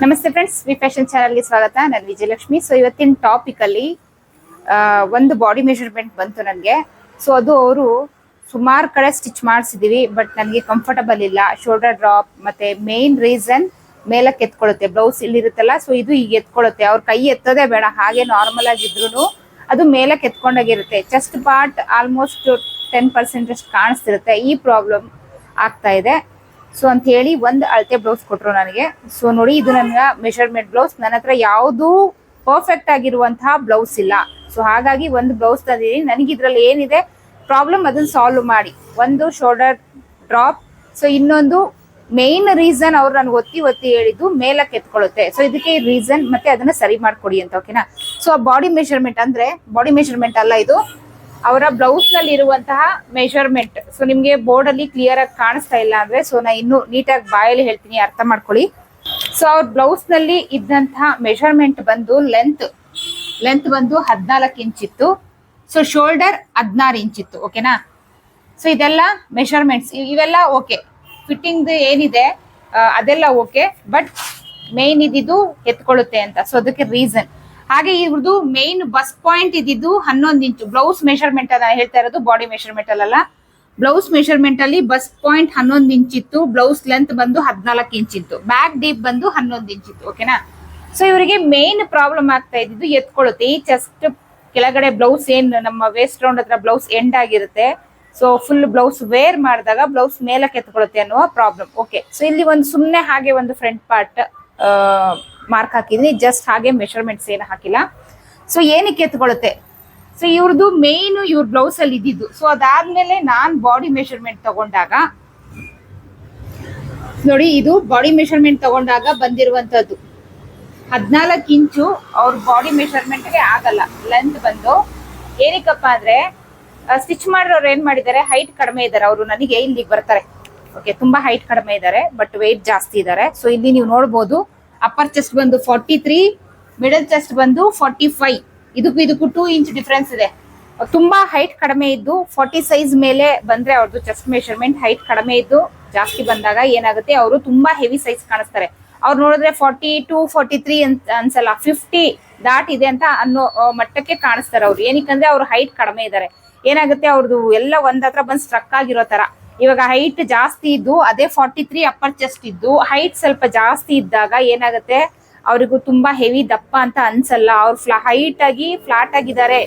ನಮಸ್ತೆ friends V fashion ಚಾನಲ್ಗೆ ಸ್ವಾಗತ. ನಾನು ವಿಜಯಲಕ್ಷ್ಮಿ. ಸೊ ಇವತ್ತಿನ ಟಾಪಿಕ್ ಅಲ್ಲಿ ಒಂದು ಬಾಡಿ ಮೆಷರ್ಮೆಂಟ್ ಬಂತು ನನಗೆ. ಸೊ ಅದು ಅವರು ಸುಮಾರು ಕಡೆ ಸ್ಟಿಚ್ ಮಾಡಿಸಿದ್ದೀವಿ ಬಟ್ ನನಗೆ ಕಂಫರ್ಟಬಲ್ ಇಲ್ಲ. ಶೋಲ್ಡರ್ ಡ್ರಾಪ್ ಮತ್ತೆ ಮೇನ್ ರೀಸನ್ ಮೇಲಕ್ಕೆ ಎತ್ಕೊಳ್ಳುತ್ತೆ. ಬ್ಲೌಸ್ ಇಲ್ಲಿರುತ್ತಲ್ಲ ಸೊ ಇದು ಈಗ ಎತ್ಕೊಳ್ಳುತ್ತೆ. ಅವ್ರ ಕೈ ಎತ್ತೋದೇ ಬೇಡ, ಹಾಗೆ ನಾರ್ಮಲ್ ಆಗಿದ್ರು ಅದು ಮೇಲಕ್ಕೆ ಎತ್ಕೊಂಡಾಗಿರುತ್ತೆ. Chest part almost ten percent ಅಷ್ಟು ಕಾಣಿಸ್ತಿರುತ್ತೆ. ಈ ಪ್ರಾಬ್ಲಮ್ ಆಗ್ತಾ ಇದೆ. ಸೊ ಅಂತ ಹೇಳಿ ಒಂದು ಅಳತೆ ಬ್ಲೌಸ್ ಕೊಟ್ರು ನನಗೆ. ಸೊ ನೋಡಿ, ಇದು ನನ್ನ ಮೆಷರ್ಮೆಂಟ್ ಬ್ಲೌಸ್ ನನ್ನ ಹತ್ರ ಯಾವುದು ಪರ್ಫೆಕ್ಟ್ ಆಗಿರುವಂತಹ ಬ್ಲೌಸ್ ಇಲ್ಲ. ಸೊ ಹಾಗಾಗಿ ಒಂದು ಬ್ಲೌಸ್ ತಂದಿದ್ದೀನಿ. ನನಗೆ ಇದ್ರಲ್ಲಿ ಏನಿದೆ ಪ್ರಾಬ್ಲಮ್ ಅದನ್ನ ಸಾಲ್ವ್ ಮಾಡಿ. ಒಂದು ಶೋಲ್ಡರ್ ಡ್ರಾಪ್ ಸೊ ಇನ್ನೊಂದು ಮೇನ್ ರೀಸನ್ ಅವ್ರು ನನಗೆ ಒತ್ತಿ ಒತ್ತಿ ಹೇಳಿದ್ದು ಮೇಲಕ್ಕೆ ಎತ್ಕೊಳ್ಳುತ್ತೆ. ಸೊ ಇದಕ್ಕೆ ರೀಸನ್ ಮತ್ತೆ ಅದನ್ನ ಸರಿ ಮಾಡ್ಕೊಡಿ ಅಂತ ಓಕೆನಾ ಸೊ ಬಾಡಿ ಮೆಷರ್ಮೆಂಟ್ ಅಂದ್ರೆ ಬಾಡಿ ಮೆಷರ್ಮೆಂಟ್ ಅಲ್ಲ ಇದು. ಅವರ ಬ್ಲೌಸ್ನಲ್ಲಿ ಇರುವಂತಹ ಮೆಷರ್ಮೆಂಟ್ ಸೊ ನಿಮ್ಗೆ ಬೋರ್ಡ್ ಅಲ್ಲಿ ಕ್ಲಿಯರ್ ಆಗಿ ಕಾಣಿಸ್ತಾ ಇಲ್ಲ ಅಂದ್ರೆ ಸೊ ನಾ ಇನ್ನು ನೀಟಾಗಿ ಬಾಯಲ್ಲಿ ಹೇಳ್ತೀನಿ, ಅರ್ಥ ಮಾಡ್ಕೊಳ್ಳಿ. ಸೊ ಅವ್ರ ಬ್ಲೌಸ್ನಲ್ಲಿ ಇದ್ದಂತಹ ಮೆಷರ್ಮೆಂಟ್ ಬಂದು ಲೆಂತ್ ಲೆಂತ್ ಬಂದು ಹದಿನಾಲ್ಕು ಇಂಚ್ ಇತ್ತು. ಸೊ ಶೋಲ್ಡರ್ ಹದಿನಾರು ಇಂಚ್ ಇತ್ತು ಓಕೆನಾ ಸೊ ಇದೆಲ್ಲ ಮೆಷರ್ಮೆಂಟ್ಸ್ ಇವೆಲ್ಲ ಓಕೆ ಫಿಟ್ಟಿಂಗ್ ಏನಿದೆ ಅದೆಲ್ಲ ಓಕೆ ಬಟ್ ಮೇನ್ ಇದಿದು ಎತ್ಕೊಳ್ಳುತ್ತೆ ಅಂತ. ಸೊ ಅದಕ್ಕೆ ರೀಸನ್ ಹಾಗೆ ಇವ್ರದ್ದು ಮೇನ್ ಬಸ್ ಪಾಯಿಂಟ್ ಇದ್ದಿದ್ದು ಹನ್ನೊಂದು ಇಂಚು. ಬ್ಲೌಸ್ ಮೆಷರ್ಮೆಂಟ್ ಅನ್ನ ಹೇಳ್ತಾ ಇರೋದು ಬಾಡಿ ಮೆಷರ್ಮೆಂಟ್ ಅಲ್ಲ ಬ್ಲೌಸ್ ಮೆಷರ್ಮೆಂಟ್ ಅಲ್ಲಿ ಬಸ್ ಪಾಯಿಂಟ್ ಹನ್ನೊಂದು ಇಂಚ್ ಇತ್ತು ಬ್ಲೌಸ್ ಲೆಂತ್ ಬಂದು ಹದಿನಾಲ್ಕು ಇಂಚ್ ಇತ್ತು. ಬ್ಯಾಕ್ ಡೀಪ್ ಬಂದು ಹನ್ನೊಂದು ಇಂಚ್ ಇತ್ತು ಓಕೆನಾ ಸೊ ಇವರಿಗೆ ಮೇನ್ ಪ್ರಾಬ್ಲಮ್ ಆಗ್ತಾ ಇದ್ದಿದ್ದು ಎತ್ಕೊಳ್ಳುತ್ತೆ ಈ ಚೆಸ್ಟ್ ಕೆಳಗಡೆ ಬ್ಲೌಸ್ ಏನ್ ನಮ್ಮ ವೇಸ್ಟ್ ರೌಂಡ್ ಹತ್ರ ಬ್ಲೌಸ್ ಎಂಡ್ ಆಗಿರುತ್ತೆ. ಸೊ ಫುಲ್ ಬ್ಲೌಸ್ ವೇರ್ ಮಾಡಿದಾಗ ಬ್ಲೌಸ್ ಮೇಲಕ್ಕೆ ಎತ್ಕೊಳ್ಳುತ್ತೆ ಅನ್ನುವ ಪ್ರಾಬ್ಲಮ್ ಓಕೆ ಸೊ ಇಲ್ಲಿ ಒಂದು ಸುಮ್ಮನೆ ಹಾಗೆ ಒಂದು ಫ್ರಂಟ್ ಪಾರ್ಟ್ ಮಾರ್ಕ್ ಹಾಕಿದೀನಿ. ಜಸ್ಟ್ ಹಾಗೆ ಮೆಷರ್ಮೆಂಟ್ಸ್ ಏನು ಹಾಕಿಲ್ಲ. ಸೊ ಏನಕ್ಕೆ ಎತ್ಕೊಳ್ಳುತ್ತೆ? ಸೊ ಇವ್ರದ್ದು ಮೇನ್ ಇವ್ರ ಬ್ಲೌಸ್ ಅಲ್ಲಿ ಇದ್ದಿದ್ದು. ಸೊ ಅದಾದ್ಮೇಲೆ ನಾನ್ ಬಾಡಿ ಮೆಷರ್ಮೆಂಟ್ ತಗೊಂಡಾಗ, ನೋಡಿ, ಇದು ಬಾಡಿ ಮೆಷರ್ಮೆಂಟ್ ತಗೊಂಡಾಗ ಬಂದಿರುವಂತದ್ದು ಹದಿನಾಲ್ಕು ಇಂಚು ಅವ್ರ ಬಾಡಿ ಮೆಷರ್ಮೆಂಟ್ಗೆ ಆಗಲ್ಲ. ಲೆಂತ್ ಬಂದು ಏನಕ್ಕಪ್ಪ ಅಂದ್ರೆ ಸ್ಟಿಚ್ ಮಾಡಿರೋರು ಏನ್ ಮಾಡಿದ್ದಾರೆ? ಹೈಟ್ ಕಡಿಮೆ ಇದ್ದಾರೆ. ಅವರು ನನಗೆ ಇಲ್ಲಿಗೆ ಬರ್ತಾರೆ. ಓಕೆ ತುಂಬಾ ಹೈಟ್ ಕಡಿಮೆ ಇದ್ದಾರೆ ಬಟ್ ವೆಯ್ಟ್ ಜಾಸ್ತಿ ಇದ್ದಾರೆ. ಸೊ ಇಲ್ಲಿ ನೀವು ನೋಡ್ಬೋದು ಅಪ್ಪರ್ ಚೆಸ್ಟ್ ಬಂದು ಫಾರ್ಟಿ ತ್ರೀ ಮಿಡಲ್ ಚೆಸ್ಟ್ ಬಂದು ಫಾರ್ಟಿ ಫೈವ್ ಇದಕ್ಕೂ ಇದಕ್ಕೂ ಟೂ ಇಂಚ್ ಡಿಫ್ರೆನ್ಸ್ ಇದೆ. ತುಂಬಾ ಹೈಟ್ ಕಡಿಮೆ ಇದ್ದು ಫಾರ್ಟಿ ಸೈಜ್ ಮೇಲೆ ಬಂದ್ರೆ ಅವ್ರದ್ದು ಚೆಸ್ಟ್ ಮೆಷರ್ಮೆಂಟ್ ಹೈಟ್ ಕಡಿಮೆ ಇದ್ದು ಜಾಸ್ತಿ ಬಂದಾಗ ಏನಾಗುತ್ತೆ? ಅವರು ತುಂಬಾ ಹೆವಿ ಸೈಜ್ ಕಾಣಿಸ್ತಾರೆ. ಅವ್ರು ನೋಡಿದ್ರೆ ಫಾರ್ಟಿ ಟು ಫಾರ್ಟಿ ತ್ರೀ ಅಂತ ಅನ್ಸಲ್ಲ ಫಿಫ್ಟಿ ದಾಟ್ ಇದೆ ಅಂತ ಅನ್ನೋ ಮಟ್ಟಕ್ಕೆ ಕಾಣಿಸ್ತಾರೆ ಅವ್ರು. ಏನಕ್ಕಂದ್ರೆ ಅವ್ರ ಹೈಟ್ ಕಡಿಮೆ ಇದ್ದಾರೆ ಏನಾಗುತ್ತೆ? ಅವ್ರದ್ದು ಎಲ್ಲ ಒಂದ್ ಹತ್ರ ಬಂದ್ ಸ್ಟ್ರಕ್ ಆಗಿರೋ ತರ. ಇವಾಗ ಹೈಟ್ ಜಾಸ್ತಿ ಇದ್ದು, ಅದೇ ಫಾರ್ಟಿ ತ್ರೀ ಅಪ್ಪರ್ ಚೆಸ್ಟ್ ಇದ್ದು ಹೈಟ್ ಸ್ವಲ್ಪ ಜಾಸ್ತಿ ಇದ್ದಾಗ ಏನಾಗುತ್ತೆ? ಅವರಿಗೂ ತುಂಬಾ ಹೆವಿ ದಪ್ಪ ಅಂತ ಅನ್ಸಲ್ಲ. ಅವ್ರು ಫ್ಲಾ ಹೈಟ್ ಆಗಿ ಫ್ಲಾಟ್ ಆಗಿದ್ದಾರೆ.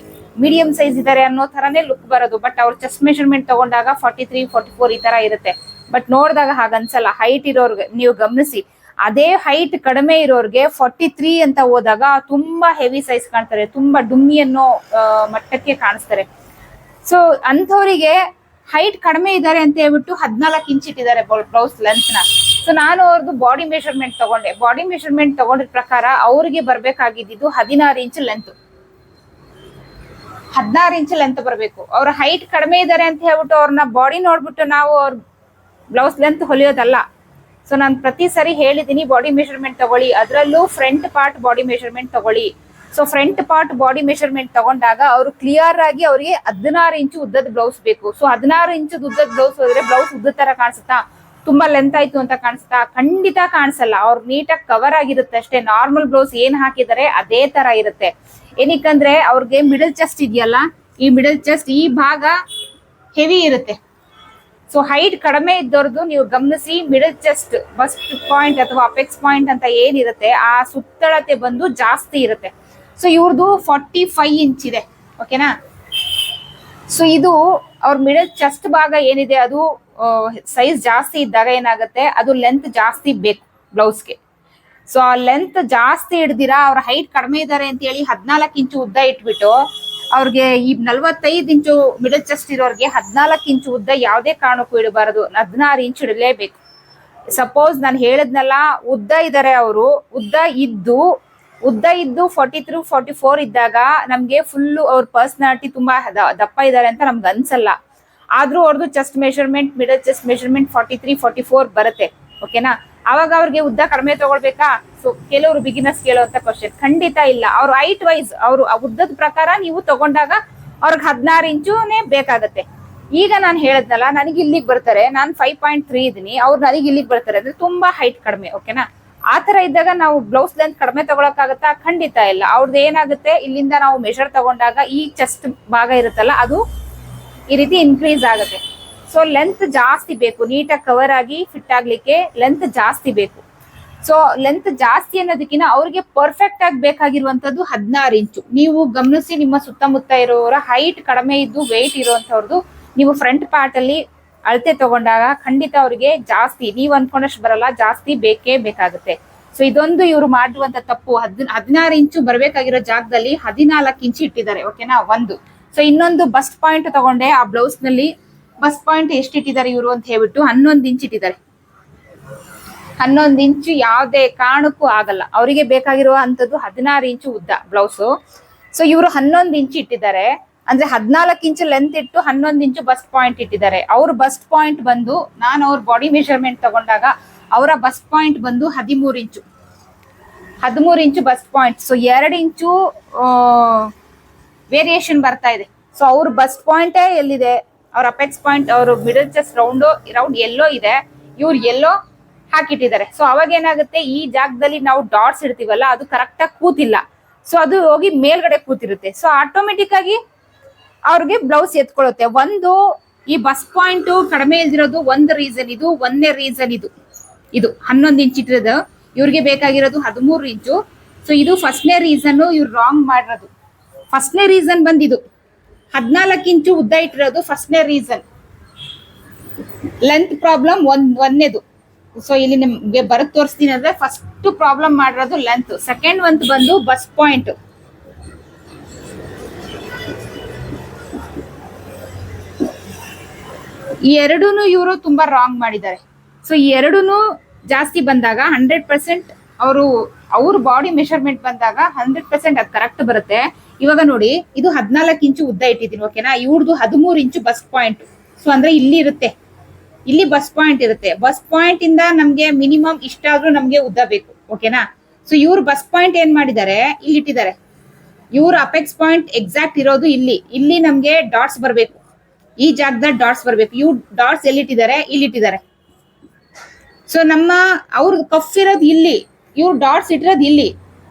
ಮೀಡಿಯಂ ಸೈಜ್ ಇದ್ದಾರೆ ಅನ್ನೋ ತರನೇ ಲುಕ್ ಬರೋದು. ಬಟ್ ಅವ್ರ ಚೆಸ್ಟ್ ಮೆಷರ್ಮೆಂಟ್ ತಗೊಂಡಾಗ ಫಾರ್ಟಿ ತ್ರೀ ಫಾರ್ಟಿ ಫೋರ್ ಈ ತರ ಇರುತ್ತೆ. ಬಟ್ ನೋಡಿದಾಗ ಹಾಗನ್ಸಲ್ಲ ಹೈಟ್ ಇರೋರ್ಗೆ, ನೀವು ಗಮನಿಸಿ. ಅದೇ ಹೈಟ್ ಕಡಿಮೆ ಇರೋರ್ಗೆ ಫಾರ್ಟಿ ತ್ರೀ ಅಂತ ಹೋದಾಗ ತುಂಬಾ ಹೆವಿ ಸೈಜ್ ಕಾಣ್ತಾರೆ. ತುಂಬಾ ಡುಮ್ಮಿ ಅನ್ನೋ ಮಟ್ಟಕ್ಕೆ ಕಾಣಿಸ್ತಾರೆ. ಸೊ ಅಂಥವರಿಗೆ ಹೈಟ್ ಕಡಿಮೆ ಇದ್ದಾರೆ ಅಂತ ಹೇಳ್ಬಿಟ್ಟು ಹದಿನಾಲ್ಕು ಇಂಚ್ ಇಟ್ಟಿದ್ದಾರೆ ಬ್ಲೌಸ್ ಲೆಂತ್ನ. ಸೊ ನಾನು ಅವ್ರದ್ದು ಬಾಡಿ ಮೆಷರ್ಮೆಂಟ್ ತಗೊಂಡೆ. ಬಾಡಿ ಮೆಷರ್ಮೆಂಟ್ ತಗೊಂಡಿದ ಪ್ರಕಾರ ಅವ್ರಿಗೆ ಬರ್ಬೇಕಾಗಿದ್ದು ಹದಿನಾರು ಇಂಚ್ ಲೆಂತ್ ಹದಿನಾರು ಇಂಚ್ ಲೆಂತ್ ಬರಬೇಕು. ಅವ್ರ ಹೈಟ್ ಕಡಿಮೆ ಇದ್ದಾರೆ ಅಂತ ಹೇಳ್ಬಿಟ್ಟು ಅವ್ರನ್ನ ಬಾಡಿ ನೋಡ್ಬಿಟ್ಟು ನಾವು ಅವ್ರ ಬ್ಲೌಸ್ ಲೆಂತ್ ಹೊಲಿಯೋದಲ್ಲ. ಸೊ ನಾನು ಪ್ರತಿ ಸರಿ ಹೇಳಿದ್ದೀನಿ ಬಾಡಿ ಮೆಷರ್ಮೆಂಟ್ ತಗೊಳ್ಳಿ. ಅದರಲ್ಲೂ ಫ್ರಂಟ್ ಪಾರ್ಟ್ ಬಾಡಿ ಮೆಷರ್ಮೆಂಟ್ ತಗೊಳ್ಳಿ. So front part body measurement ತಗೊಂಡಾಗ ಅವರು ಕ್ಲಿಯರ್ ಆಗಿ ಅವರಿಗೆ ಹದಿನಾರು ಇಂಚು ಉದ್ದದ ಬ್ಲೌಸ್ ಬೇಕು. ಸೊ ಹದಿನಾರು ಇಂಚು ಉದ್ದದ ಬ್ಲೌಸ್ ಹೋದ್ರೆ ಬ್ಲೌಸ್ ಉದ್ದ ತರ ಕಾಣಿಸುತ್ತಾ? ತುಂಬಾ ಲೆಂತ್ ಆಯ್ತು ಅಂತ ಕಾಣಿಸ್ತಾ ಖಂಡಿತ ಕಾಣಿಸಲ್ಲ. ಅವ್ರು ನೀಟಾಗಿ ಕವರ್ ಆಗಿರುತ್ತೆ ಅಷ್ಟೇ. ನಾರ್ಮಲ್ ಬ್ಲೌಸ್ ಏನ್ ಹಾಕಿದರೆ ಅದೇ ತರ ಇರುತ್ತೆ. ಏನಕ್ಕಂದ್ರೆ ಅವ್ರಿಗೆ ಮಿಡಲ್ ಚೆಸ್ಟ್ ಇದೆಯಲ್ಲ, ಈ ಮಿಡಲ್ ಚೆಸ್ಟ್ ಈ ಭಾಗ ಹೆವಿ ಇರುತ್ತೆ. ಸೊ ಹೈಟ್ ಕಡಿಮೆ ಇದ್ದವ್ರದ್ದು ನೀವು ಗಮನಿಸಿ ಮಿಡಲ್ ಚೆಸ್ಟ್ ಬಸ್ಟ್ ಪಾಯಿಂಟ್ ಅಥವಾ ಅಪೆಕ್ಸ್ ಪಾಯಿಂಟ್ ಅಂತ ಏನಿರುತ್ತೆ, ಆ ಸುತ್ತಳತೆ ಬಂದು ಜಾಸ್ತಿ ಇರುತ್ತೆ. ಸೊ ಇವ್ರದ್ದು ಫಾರ್ಟಿ ಫೈವ್ ಇಂಚ್ ಇದೆ ಓಕೆನಾ ಸೊ ಇದು ಅವ್ರ ಮಿಡಲ್ ಚೆಸ್ಟ್ ಭಾಗ ಏನಿದೆ, ಅದು ಸೈಜ್ ಜಾಸ್ತಿ ಇದ್ದಾಗ ಏನಾಗುತ್ತೆ, ಅದು ಲೆಂತ್ ಜಾಸ್ತಿ ಬೇಕು ಬ್ಲೌಸ್ಗೆ ಸೊ ಆ ಲೆಂತ್ ಜಾಸ್ತಿ ಹಿಡ್ದಿರಾ, ಅವ್ರ ಹೈಟ್ ಕಡಿಮೆ ಇದ್ದಾರೆ ಅಂತ ಹೇಳಿ ಹದಿನಾಲ್ಕು ಇಂಚು ಉದ್ದ ಇಟ್ಬಿಟ್ಟು, ಅವ್ರಿಗೆ ಈ ನಲ್ವತ್ತೈದು ಇಂಚು ಮಿಡಲ್ ಚೆಸ್ಟ್ ಇರೋರಿಗೆ ಹದಿನಾಲ್ಕು ಇಂಚು ಉದ್ದ ಯಾವುದೇ ಕಾರಣಕ್ಕೂ ಇಡಬಾರದು, ಹದಿನಾರು ಇಂಚು ಇಡಲೇಬೇಕು. ಸಪೋಸ್ ನಾನು ಹೇಳಿದ್ನಲ್ಲ, ಉದ್ದ ಇದ್ದಾರೆ ಅವರು, ಉದ್ದ ಇದ್ದು ಉದ್ದ ಇದ್ದು ಫಾರ್ಟಿ ತ್ರೀ ಫಾರ್ಟಿ ಫೋರ್ ಇದ್ದಾಗ ನಮ್ಗೆ ಫುಲ್ ಅವ್ರ ಪರ್ಸ್ನಾಲಿಟಿ ತುಂಬಾ ದಪ್ಪ ಇದ್ದಾರೆ ಅಂತ ನಮ್ಗೆ ಅನ್ಸಲ್ಲ. ಆದ್ರೂ ಅವ್ರದ್ದು chest measurement middle chest measurement forty three forty four ಬರುತ್ತೆ ಓಕೆನಾ ಅವಾಗ ಅವ್ರಿಗೆ ಉದ್ದ ಕಡಿಮೆ ತಗೊಳ್ಬೇಕಾ? ಸೊ ಕೆಲವರು ಬಿಗಿನರ್ಸ್ ಕೇಳುವಂತ ಕ್ವಶನ್ ಖಂಡಿತ ಇಲ್ಲ. ಅವ್ರ ಹೈಟ್ ವೈಸ್ ಅವರು ಉದ್ದದ ಪ್ರಕಾರ ನೀವು ತಗೊಂಡಾಗ ಅವ್ರಿಗೆ ಹದಿನಾರು ಇಂಚುನೇ ಬೇಕಾಗತ್ತೆ. ಈಗ ನಾನು ಹೇಳದ್ನಲ್ಲ, ನನಗೆ ಇಲ್ಲಿಗೆ ಬರ್ತಾರೆ, ನಾನು ಫೈವ್ ಪಾಯಿಂಟ್ ತ್ರೀ ಇದ್ದೀನಿ ಅವ್ರು ನನಗೆ ಇಲ್ಲಿಗೆ ಬರ್ತಾರೆ, ಅಂದ್ರೆ ತುಂಬಾ ಹೈಟ್ ಕಡಿಮೆ ಓಕೆನಾ ಆ ತರ ಇದ್ದಾಗ ನಾವು ಬ್ಲೌಸ್ ಲೆಂತ್ ಕಡಿಮೆ ತಗೊಳಕ್ಕಾಗತ್ತಾ? ಖಂಡಿತ ಇಲ್ಲ. ಅವ್ರದ್ದು ಏನಾಗುತ್ತೆ? ಇಲ್ಲಿಂದ ನಾವು ಮೆಷರ್ ತಗೊಂಡಾಗ ಈ ಚೆಸ್ಟ್ ಭಾಗ ಇರುತ್ತಲ್ಲ, ಅದು ಈ ರೀತಿ ಇನ್ಕ್ರೀಸ್ ಆಗುತ್ತೆ. ಸೊ ಲೆಂತ್ ಜಾಸ್ತಿ ಬೇಕು. ನೀಟಾಗಿ ಕವರ್ ಆಗಿ ಫಿಟ್ ಆಗ್ಲಿಕ್ಕೆ ಲೆಂತ್ ಜಾಸ್ತಿ ಬೇಕು. ಸೊ ಲೆಂತ್ ಜಾಸ್ತಿ ಅನ್ನೋದಕ್ಕಿಂತ ಅವ್ರಿಗೆ ಪರ್ಫೆಕ್ಟ್ ಆಗಿ ಬೇಕಾಗಿರುವಂತದ್ದು ಹದಿನಾರು ಇಂಚು. ನೀವು ಗಮನಿಸಿ ನಿಮ್ಮ ಸುತ್ತಮುತ್ತ ಇರೋರ ಹೈಟ್ ಕಡಿಮೆ ಇದ್ದು ವೆಯ್ಟ್ ಇರುವಂತವ್ರದ್ದು ನೀವು ಫ್ರಂಟ್ ಪಾರ್ಟ್ ಅಲ್ಲಿ ಅಳತೆ ತಗೊಂಡಾಗ ಖಂಡಿತ ಅವ್ರಿಗೆ ಜಾಸ್ತಿ, ನೀವು ಅನ್ಕೊಂಡಷ್ಟು ಬರಲ್ಲ, ಜಾಸ್ತಿ ಬೇಕೇ ಬೇಕಾಗುತ್ತೆ. ಸೊ ಇದೊಂದು ಇವರು ಮಾಡುವಂತ ತಪ್ಪು. ಹದ್ ಹದಿನಾರು ಇಂಚು ಬರ್ಬೇಕಾಗಿರೋ ಜಾಗದಲ್ಲಿ ಹದಿನಾಲ್ಕು ಇಂಚು ಇಟ್ಟಿದ್ದಾರೆ ಓಕೆನಾ ಒಂದು. ಸೊ ಇನ್ನೊಂದು ಬಸ್ಟ್ ಪಾಯಿಂಟ್ ತಗೊಂಡೆ, ಆ ಬ್ಲೌಸ್ನಲ್ಲಿ ಬಸ್ಟ್ ಪಾಯಿಂಟ್ ಎಷ್ಟು ಇಟ್ಟಿದ್ದಾರೆ ಇವರು ಅಂತ ಹೇಳ್ಬಿಟ್ಟು ಹನ್ನೊಂದು ಇಂಚ್ ಇಟ್ಟಿದ್ದಾರೆ. ಹನ್ನೊಂದು ಇಂಚು ಯಾವುದೇ ಕಾರಣಕ್ಕೂ ಆಗಲ್ಲ. ಅವರಿಗೆ ಬೇಕಾಗಿರುವ ಅಂತದ್ದು ಹದಿನಾರು ಇಂಚು ಉದ್ದ ಬ್ಲೌಸು. ಸೊ ಇವರು ಹನ್ನೊಂದು ಇಂಚು ಇಟ್ಟಿದ್ದಾರೆ. ಅಂದ್ರೆ ಹದಿನಾಲ್ಕು ಇಂಚು ಲೆಂತ್ ಇಟ್ಟು ಹನ್ನೊಂದು ಇಂಚು ಬಸ್ಟ್ ಪಾಯಿಂಟ್ ಇಟ್ಟಿದ್ದಾರೆ. ಅವ್ರ ಬಸ್ಟ್ ಪಾಯಿಂಟ್ ಬಂದು ನಾನು ಅವ್ರ ಬಾಡಿ ಮೆಷರ್ಮೆಂಟ್ ತಗೊಂಡಾಗ ಅವರ ಬಸ್ಟ್ ಪಾಯಿಂಟ್ ಬಂದು ಹದಿಮೂರು ಇಂಚು. ಹದಿಮೂರು ಇಂಚು ಬಸ್ಟ್ ಪಾಯಿಂಟ್ ಸೊ ಎರಡು ಇಂಚು ವೇರಿಯೇಷನ್ ಬರ್ತಾ ಇದೆ. ಸೊ ಅವ್ರ ಬಸ್ಟ್ ಪಾಯಿಂಟೇ ಎಲ್ಲಿದೆ? ಅವ್ರ ಅಪೆಕ್ಸ್ ಪಾಯಿಂಟ್ ಅವರು ಮಿಡಲ್ ಚೆಸ್ಟ್ ರೌಂಡ್ ರೌಂಡ್ ಎಲ್ಲೋ ಇದೆ. ಇವ್ರು ಎಲ್ಲೋ ಹಾಕಿಟ್ಟಿದ್ದಾರೆ. ಸೊ ಅವಾಗ ಏನಾಗುತ್ತೆ? ಈ ಜಾಗದಲ್ಲಿ ನಾವು ಡಾಟ್ಸ್ ಇಡ್ತೀವಲ್ಲ, ಅದು ಕರೆಕ್ಟಾಗಿ ಕೂತಿಲ್ಲ. ಸೊ ಅದು ಹೋಗಿ ಮೇಲ್ಗಡೆ ಕೂತಿರುತ್ತೆ. ಸೊ ಆಟೋಮೆಟಿಕ್ ಆಗಿ ಅವ್ರಿಗೆ ಬ್ಲೌಸ್ ಎತ್ಕೊಳ್ಳುತ್ತೆ ಒಂದು ಈ ಬಸ್ ಪಾಯಿಂಟ್ ಕಡಿಮೆ ಇಲ್ದಿರೋದು ಒಂದು ರೀಸನ್ ಇದು, ಒಂದೇ ರೀಸನ್ ಇದು. ಇದು ಹನ್ನೊಂದು ಇಂಚ್ ಇಟ್ಟಿರೋದು. ಇವ್ರಿಗೆ ಬೇಕಾಗಿರೋದು ಹದಿಮೂರು ಇಂಚು ಸೊ ಇದು ಫಸ್ಟ್ನೇ ರೀಸನ್ ಇವ್ರು ರಾಂಗ್ ಮಾಡಿರೋದು. ಫಸ್ಟ್ನೇ ರೀಸನ್ ಬಂದಿದು. ಹದಿನಾಲ್ಕು ಇಂಚು ಉದ್ದ ಇಟ್ಟಿರೋದು ಫಸ್ಟ್ನೇ ರೀಸನ್ ಲೆಂತ್ ಪ್ರಾಬ್ಲಮ್ ಒಂದ್, ಒಂದನೇದು. ಸೊ ಇಲ್ಲಿ ನಿಮ್ಗೆ ಬರತ್ ತೋರಿಸ್ತೀನಿ ಅಂದ್ರೆ ಫಸ್ಟ್ ಪ್ರಾಬ್ಲಮ್ ಮಾಡಿರೋದು ಲೆಂತ್ ಸೆಕೆಂಡ್ ಒಂದ್ ಬಂದು ಬಸ್ ಪಾಯಿಂಟ್ ಈ ಎರಡೂನು ಇವರು ತುಂಬಾ ರಾಂಗ್ ಮಾಡಿದ್ದಾರೆ. ಸೊ ಈ ಎರಡೂನು ಜಾಸ್ತಿ ಬಂದಾಗ ಹಂಡ್ರೆಡ್ ಪರ್ಸೆಂಟ್ ಅವರು, ಅವ್ರ ಬಾಡಿ ಮೆಷರ್ಮೆಂಟ್ ಬಂದಾಗ ಹಂಡ್ರೆಡ್ ಪರ್ಸೆಂಟ್ ಅದು ಕರೆಕ್ಟ್ ಬರುತ್ತೆ. ಇವಾಗ ನೋಡಿ, ಇದು ಹದಿನಾಲ್ಕು ಇಂಚು ಉದ್ದ ಇಟ್ಟಿದ್ದೀನಿ ಓಕೆನಾ ಇವ್ರದ್ದು ಹದಿಮೂರು ಇಂಚು ಬಸ್ ಪಾಯಿಂಟ್ ಸೊ ಅಂದ್ರೆ ಇಲ್ಲಿ ಇರುತ್ತೆ. ಇಲ್ಲಿ ಬಸ್ ಪಾಯಿಂಟ್ ಇರುತ್ತೆ. ಬಸ್ ಪಾಯಿಂಟ್ ಇಂದ ನಮ್ಗೆ ಮಿನಿಮಮ್ ಇಷ್ಟಾದ್ರೂ ನಮ್ಗೆ ಉದ್ದ ಬೇಕು ಓಕೆನಾ ಸೊ ಇವ್ರು ಬಸ್ ಪಾಯಿಂಟ್ ಏನ್ ಮಾಡಿದ್ದಾರೆ? ಇಲ್ಲಿ ಇಟ್ಟಿದ್ದಾರೆ. ಇವ್ರ ಅಪೆಕ್ಸ್ ಪಾಯಿಂಟ್ ಎಕ್ಸಾಕ್ಟ್ ಇರೋದು ಇಲ್ಲಿ. ಇಲ್ಲಿ ನಮ್ಗೆ ಡಾಟ್ಸ್ ಬರಬೇಕು. ಈ ಜಾಗದಲ್ಲಿ ಡಾಟ್ಸ್ ಬರ್ಬೇಕು. ಇವ್ ಡಾಟ್ಸ್ ಎಲ್ಲಿಟ್ಟಿದ್ದಾರೆ? ಇಲ್ಲಿ ಇಟ್ಟಿದ್ದಾರೆ ಸೊ ನಮ್ಮ ಅವ್ರ ಕಫ್ ಇರೋದು ಇಲ್ಲಿ. ಇವ್ರು ಡಾಟ್ಸ್ ಇಟ್ಟಿರೋದು ಇಲ್ಲಿ.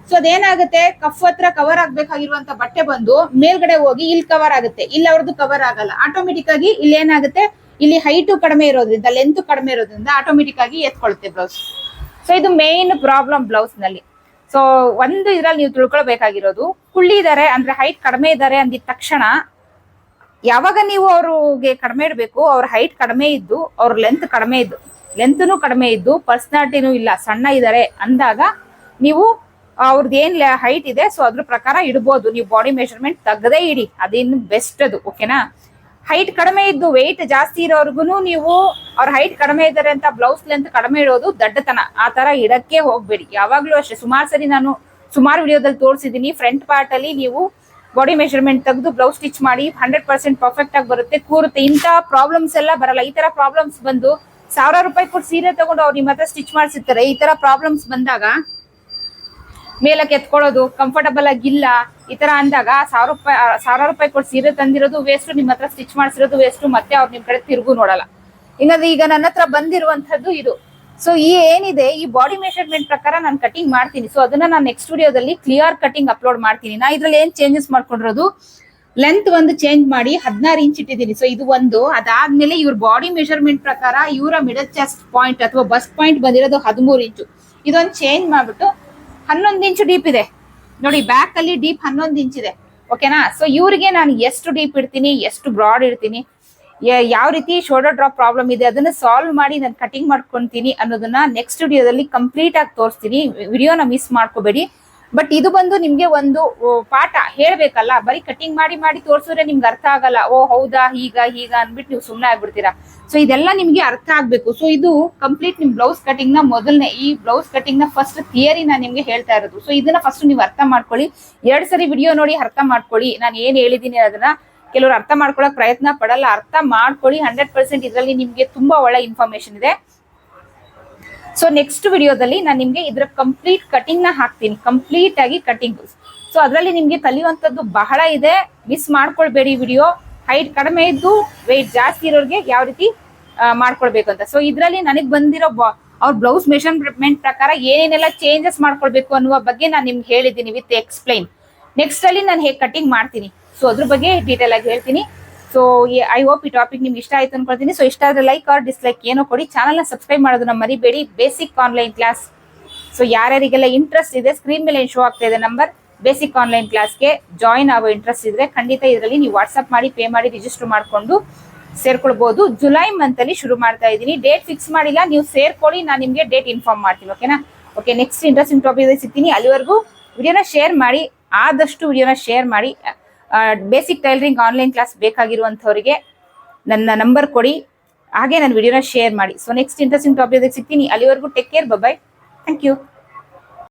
ಸೊ ಅದೇನಾಗುತ್ತೆ? ಕಫ್ ಹತ್ರ ಕವರ್ ಆಗ್ಬೇಕಾಗಿರುವಂತ ಬಟ್ಟೆ ಬಂದು ಮೇಲ್ಗಡೆ ಹೋಗಿ ಇಲ್ಲಿ ಕವರ್ ಆಗುತ್ತೆ. ಇಲ್ಲಿ ಅವ್ರದ್ದು ಕವರ್ ಆಗಲ್ಲ. ಆಟೋಮೆಟಿಕ್ ಆಗಿ ಇಲ್ಲಿ ಏನಾಗುತ್ತೆ? ಇಲ್ಲಿ ಹೈಟು ಕಡಿಮೆ ಇರೋದ್ರಿಂದ ಲೆಂತ್ ಕಡಿಮೆ ಇರೋದ್ರಿಂದ ಆಟೋಮೆಟಿಕ್ ಆಗಿ ಎತ್ಕೊಳುತ್ತೆ ಬ್ಲೌಸ್ ಸೊ ಇದು ಮೇನ್ ಪ್ರಾಬ್ಲಮ್ ಬ್ಲೌಸ್ನಲ್ಲಿ. ಸೊ ಒಂದು ಇದ್ರಲ್ಲಿ ನೀವು ತಿಳ್ಕೊಳ್ಬೇಕಾಗಿರೋದು ಕುಳ್ಳಿದ್ದಾರೆ ಅಂದ್ರೆ ಹೈಟ್ ಕಡಿಮೆ ಇದ್ದಾರೆ ಅಂದಿದ ತಕ್ಷಣ ಯಾವಾಗ ನೀವು ಅವ್ರಿಗೆ ಕಡಿಮೆ ಇಡಬೇಕು, ಅವ್ರ ಹೈಟ್ ಕಡಿಮೆ ಇದ್ದು, ಅವ್ರ ಲೆಂತ್ ಕಡಿಮೆ ಇದ್ದು ಲೆಂತ್ನು ಕಡಿಮೆ ಇದ್ದು ಪರ್ಸನಾಲಿಟಿನೂ ಇಲ್ಲ, ಸಣ್ಣ ಇದ್ದಾರೆ ಅಂದಾಗ ನೀವು ಅವ್ರದ್ದು ಏನ್ ಹೈಟ್ ಇದೆ ಸೊ ಅದ್ರ ಪ್ರಕಾರ ಇಡ್ಬೋದು. ನೀವು ಬಾಡಿ ಮೆಷರ್ಮೆಂಟ್ ತೆಗ್ದೇ ಇಡಿ, ಅದೇನು ಬೆಸ್ಟ್ ಅದು ಓಕೆನಾ ಹೈಟ್ ಕಡಿಮೆ ಇದ್ದು ವೆಯ್ಟ್ ಜಾಸ್ತಿ ಇರೋರ್ಗುನು ನೀವು ಅವ್ರ ಹೈಟ್ ಕಡಿಮೆ ಇದ್ದಾರೆ ಅಂತ ಬ್ಲೌಸ್ ಲೆಂತ್ ಕಡಿಮೆ ಇಡೋದು ದಡ್ಡತನ. ಆ ತರ ಇಡಕ್ಕೆ ಹೋಗ್ಬೇಡಿ. ಯಾವಾಗ್ಲೂ ಅಷ್ಟೇ, ಸುಮಾರು ಸರಿ ನಾನು ಸುಮಾರು ವಿಡಿಯೋದಲ್ಲಿ ತೋರಿಸಿದೀನಿ ಫ್ರಂಟ್ ಪಾರ್ಟ್ ಅಲ್ಲಿ ನೀವು ಬಾಡಿ ಮೆಷರ್ಮೆಂಟ್ ತೆಗೆದು ಬ್ಲೌಸ್ ಸ್ಟಿಚ್ ಮಾಡಿ ಹಂಡ್ರೆಡ್ ಪರ್ಸೆಂಟ್ ಪರ್ಫೆಕ್ಟ್ ಆಗಿ ಬರುತ್ತೆ. ಕೂರುತ್ತೆ. ಇಂಥ ಪ್ರಾಬ್ಲಮ್ಸ್ ಎಲ್ಲ ಬರಲ್ಲ. ಈ ತರ ಪ್ರಾಬ್ಲಮ್ಸ್ ಬಂದು ಸಾವಿರ ರೂಪಾಯಿ ಕೊಟ್ಟು ಸೀರೆ ತಗೊಂಡು ಅವ್ರು ನಿಮ್ಮ ಹತ್ರ ಸ್ಟಿಚ್ ಮಾಡಿಸಿರ್ತಾರೆ. ಈ ತರ ಪ್ರಾಬ್ಲಮ್ಸ್ ಬಂದಾಗ ಮೇಲಕ್ಕೆ ಎತ್ಕೊಳ್ಳೋದು ಕಂಫರ್ಟಬಲ್ ಆಗಿಲ್ಲ ಈ ತರ ಅಂದಾಗ ಸಾವಿರ ರೂಪಾಯಿ ಸಾವಿರ ರೂಪಾಯಿ ಕೊಟ್ಟು ಸೀರೆ ತಂದಿರೋದು ವೇಸ್ಟ್ ನಿಮ್ಮ ಹತ್ರ ಸ್ಟಿಚ್ ಮಾಡಿಸಿರೋದು ವೇಸ್ಟ್ ಮತ್ತೆ ಅವ್ರು ನಿಮ್ ಕಡೆ ತಿರುಗು ನೋಡಲ್ಲ. ಇನ್ನೊಂದು ಈಗ ನನ್ನ ಹತ್ರ ಬಂದಿರುವಂತದ್ದು ಇದು. ಸೊ ಈ ಏನಿದೆ, ಈ ಬಾಡಿ ಮೆಷರ್ಮೆಂಟ್ ಪ್ರಕಾರ ನಾನು ಕಟಿಂಗ್ ಮಾಡ್ತೀನಿ. ಸೊ ಅದನ್ನ ನಾನು ನೆಕ್ಸ್ಟ್ ವಿಡಿಯೋದಲ್ಲಿ ಕ್ಲಿಯರ್ ಕಟಿಂಗ್ ಅಪ್ಲೋಡ್ ಮಾಡ್ತೀನಿ. ನಾ ಇದ್ರಲ್ಲಿ ಏನ್ ಚೇಂಜಸ್ ಮಾಡ್ಕೊಂಡಿರೋದು? ಲೆಂತ್ ಒಂದು ಚೇಂಜ್ ಮಾಡಿ ಹದಿನಾರು ಇಂಚ್ ಇಟ್ಟಿದ್ದೀನಿ. ಸೊ ಇದು ಒಂದು. ಅದಾದ್ಮೇಲೆ ಇವ್ರ ಬಾಡಿ ಮೆಷರ್ಮೆಂಟ್ ಪ್ರಕಾರ ಇವರ ಮಿಡಲ್ ಚೆಸ್ಟ್ ಪಾಯಿಂಟ್ ಅಥವಾ ಬಸ್ ಪಾಯಿಂಟ್ ಬಂದಿರೋದು ಹದಿಮೂರು ಇಂಚು ಇದೊಂದು ಚೇಂಜ್ ಮಾಡ್ಬಿಟ್ಟು ಹನ್ನೊಂದು ಇಂಚು ಡೀಪ್ ಇದೆ. ನೋಡಿ ಬ್ಯಾಕ್ ಅಲ್ಲಿ ಡೀಪ್ ಹನ್ನೊಂದು ಇಂಚ್ ಇದೆ. ಓಕೆನಾ ಸೊ ಇವ್ರಿಗೆ ನಾನು ಎಷ್ಟು ಡೀಪ್ ಇಡ್ತೀನಿ, ಎಷ್ಟು ಬ್ರಾಡ್ ಇಡ್ತೀನಿ? ಯಾವ ರೀತಿ ಶೋಲ್ಡರ್ ಡ್ರಾಪ್ ಪ್ರಾಬ್ಲಮ್ ಇದೆ ಅದನ್ನ ಸಾಲ್ವ್ ಮಾಡಿ ನಾನು ಕಟಿಂಗ್ ಮಾಡ್ಕೊಂತೀನಿ ಅನ್ನೋದನ್ನ ನೆಕ್ಸ್ಟ್ ವಿಡಿಯೋದಲ್ಲಿ ಕಂಪ್ಲೀಟ್ ಆಗಿ ತೋರಿಸ್ತೀನಿ. ವಿಡಿಯೋನ ಮಿಸ್ ಮಾಡ್ಕೋಬೇಡಿ. ಬಟ್ ಇದು ಬಂದು ನಿಮ್ಗೆ ಒಂದು ಪಾಠ ಹೇಳ್ಬೇಕಲ್ಲ? ಬರೀ ಕಟಿಂಗ್ ಮಾಡಿ ಮಾಡಿ ತೋರ್ಸಿದ್ರೆ ನಿಮ್ಗೆ ಅರ್ಥ ಆಗಲ್ಲ. ಓ, ಹೌದಾ, ಹೀಗ ಹೀಗ ಅನ್ಬಿಟ್ಟು ನೀವು ಸುಮ್ಮನೆ ಆಗ್ಬಿಡ್ತೀರಾ? ಸೊ ಇದೆಲ್ಲ ನಿಮ್ಗೆ ಅರ್ಥ ಆಗ್ಬೇಕು. ಸೊ ಇದು ಕಂಪ್ಲೀಟ್ ನಿಮ್ ಬ್ಲೌಸ್ ಕಟಿಂಗ್ನ ಮೊದಲನೇ, ಈ ಬ್ಲೌಸ್ ಕಟಿಂಗ್ನ ಫಸ್ಟ್ ಥಿಯರಿ ನಾನು ನಿಮ್ಗೆ ಹೇಳ್ತಾ ಇರೋದು. ಸೊ ಇದನ್ನ ಫಸ್ಟ್ ನೀವು ಅರ್ಥ ಮಾಡ್ಕೊಳ್ಳಿ. ಎರಡ್ ಸರಿ ವಿಡಿಯೋ ನೋಡಿ ಅರ್ಥ ಮಾಡ್ಕೊಳ್ಳಿ. ನಾನು ಏನ್ ಹೇಳಿದೀನಿ ಅದನ್ನ ಕೆಲವರು ಅರ್ಥ ಮಾಡ್ಕೊಳಕ್ ಪ್ರಯತ್ನ ಪಡಲ್ಲ, ಅರ್ಥ ಮಾಡ್ಕೊಳ್ಳಿ ಹಂಡ್ರೆಡ್ ಪರ್ಸೆಂಟ್ ಇದರಲ್ಲಿ ನಿಮ್ಗೆ ತುಂಬಾ ಒಳ್ಳೆ ಇನ್ಫಾರ್ಮೇಶನ್ ಇದೆ. ಸೊ ನೆಕ್ಸ್ಟ್ ವಿಡಿಯೋದಲ್ಲಿ ನಾನು ನಿಮ್ಗೆ ಇದ್ರ ಕಂಪ್ಲೀಟ್ ಕಟಿಂಗ್ನ ಹಾಕ್ತೀನಿ ಕಂಪ್ಲೀಟ್ ಆಗಿ ಕಟಿಂಗ್ ಸೊ ಅದರಲ್ಲಿ ನಿಮ್ಗೆ ಕಲಿಯುವಂತದ್ದು ಬಹಳ ಇದೆ ಮಿಸ್ ಮಾಡ್ಕೊಳ್ಬೇಡಿ ವಿಡಿಯೋ ಹೈಟ್ ಕಡಿಮೆ ಇದ್ದು ವೆಯ್ಟ್ ಜಾಸ್ತಿ ಇರೋರಿಗೆ ಯಾವ ರೀತಿ ಮಾಡ್ಕೊಳ್ಬೇಕು ಅಂತ. ಸೊ ಇದರಲ್ಲಿ ನನಗೆ ಬಂದಿರೋ ಅವ್ರ ಬ್ಲೌಸ್ ಮೆಷರ್ಮೆಂಟ್ ಪ್ರಕಾರ ಏನೇನೆಲ್ಲ ಚೇಂಜಸ್ ಮಾಡ್ಕೊಳ್ಬೇಕು ಅನ್ನುವ ಬಗ್ಗೆ ನಾನು ನಿಮ್ಗೆ ಹೇಳಿದ್ದೀನಿ, ವಿತ್ ಎಕ್ಸ್ಪ್ಲೈನ್ ನೆಕ್ಸ್ಟ್ ಅಲ್ಲಿ ನಾನು ಹೇಗೆ ಕಟಿಂಗ್ ಮಾಡ್ತೀನಿ? ಸೊ ಅದ್ರ ಬಗ್ಗೆ ಡೀಟೇಲ್ ಆಗಿ ಹೇಳ್ತೀನಿ. ಸೊ ಐ ಹೋಪ್ ಈ ಟಾಪಿಕ್ ನಿಮ್ಗೆ ಇಷ್ಟ ಆಯ್ತು ಅನ್ಕೊಳ್ತೀನಿ. ಸೊ ಇಷ್ಟ ಆದ್ರೆ ಲೈಕ್ ಆರ್ ಡಿಸ್ಲೈಕ್ ಏನೋ ಕೊಡಿ. ಚಾನಲ್ನ ಸಬ್ಸ್ಕ್ರೈಬ್ ಮಾಡೋದನ್ನ ಮರಿಬೇಡಿ. ಬೇಸಿಕ್ ಆನ್ಲೈನ್ ಕ್ಲಾಸ್ ಸೊ ಯಾರ್ಯಾರಿಗೆಲ್ಲ ಇಂಟ್ರೆಸ್ಟ್ ಇದೆ ಸ್ಕ್ರೀನ್ ಮೇಲೆ ಶೋ ಆಗ್ತಾ ಇದೆ ನಂಬರ್ ಬೇಸಿಕ್ ಆನ್ಲೈನ್ ಕ್ಲಾಸ್ಗೆ ಜಾಯಿನ್ ಆಗೋ ಇಂಟ್ರೆಸ್ಟ್ ಇದ್ರೆ ಖಂಡಿತ ಇದರಲ್ಲಿ ನೀವು ವಾಟ್ಸಪ್ ಮಾಡಿ ಪೇ ಮಾಡಿ ರಿಜಿಸ್ಟರ್ ಮಾಡಿಕೊಂಡು ಸೇರ್ಕೊಳ್ಬಹುದು ಜುಲೈ ಮಂತ್ ಅಲ್ಲಿ ಶುರು ಮಾಡ್ತಾ ಇದ್ದೀನಿ. ಡೇಟ್ ಫಿಕ್ಸ್ ಮಾಡಿಲ್ಲ, ನೀವು ಸೇರ್ಕೊಳ್ಳಿ, ನಾನು ನಿಮಗೆ ಡೇಟ್ ಇನ್ಫಾರ್ಮ್ ಮಾಡ್ತೀನಿ ಓಕೆನಾ ಓಕೆ ನೆಕ್ಸ್ಟ್ ಇಂಟ್ರೆಸ್ಟಿಂಗ್ ಟಾಪಿಕ್ ಸಿಗ್ತೀನಿ. ಅಲ್ಲಿವರೆಗೂ ವಿಡಿಯೋನ ಶೇರ್ ಮಾಡಿ. ಆದಷ್ಟು ವಿಡಿಯೋನ ಶೇರ್ ಮಾಡಿ ಬೇಸಿಕ್ ಟೈಲರಿಂಗ್ ಆನ್ಲೈನ್ ಕ್ಲಾಸ್ ಬೇಕಾಗಿರುವಂಥವರಿಗೆ ನನ್ನ ನಂಬರ್ ಕೊಡಿ. ಹಾಗೆ ನನ್ನ ವಿಡಿಯೋನ ಶೇರ್ ಮಾಡಿ. ಸೊ ನೆಕ್ಸ್ಟ್ ಇಂಟ್ರೆಸ್ಟಿಂಗ್ ಟಾಪಿಕ್ ಸಿಗ್ತೀನಿ. ಅಲ್ಲಿವರೆಗೂ take care bye thank you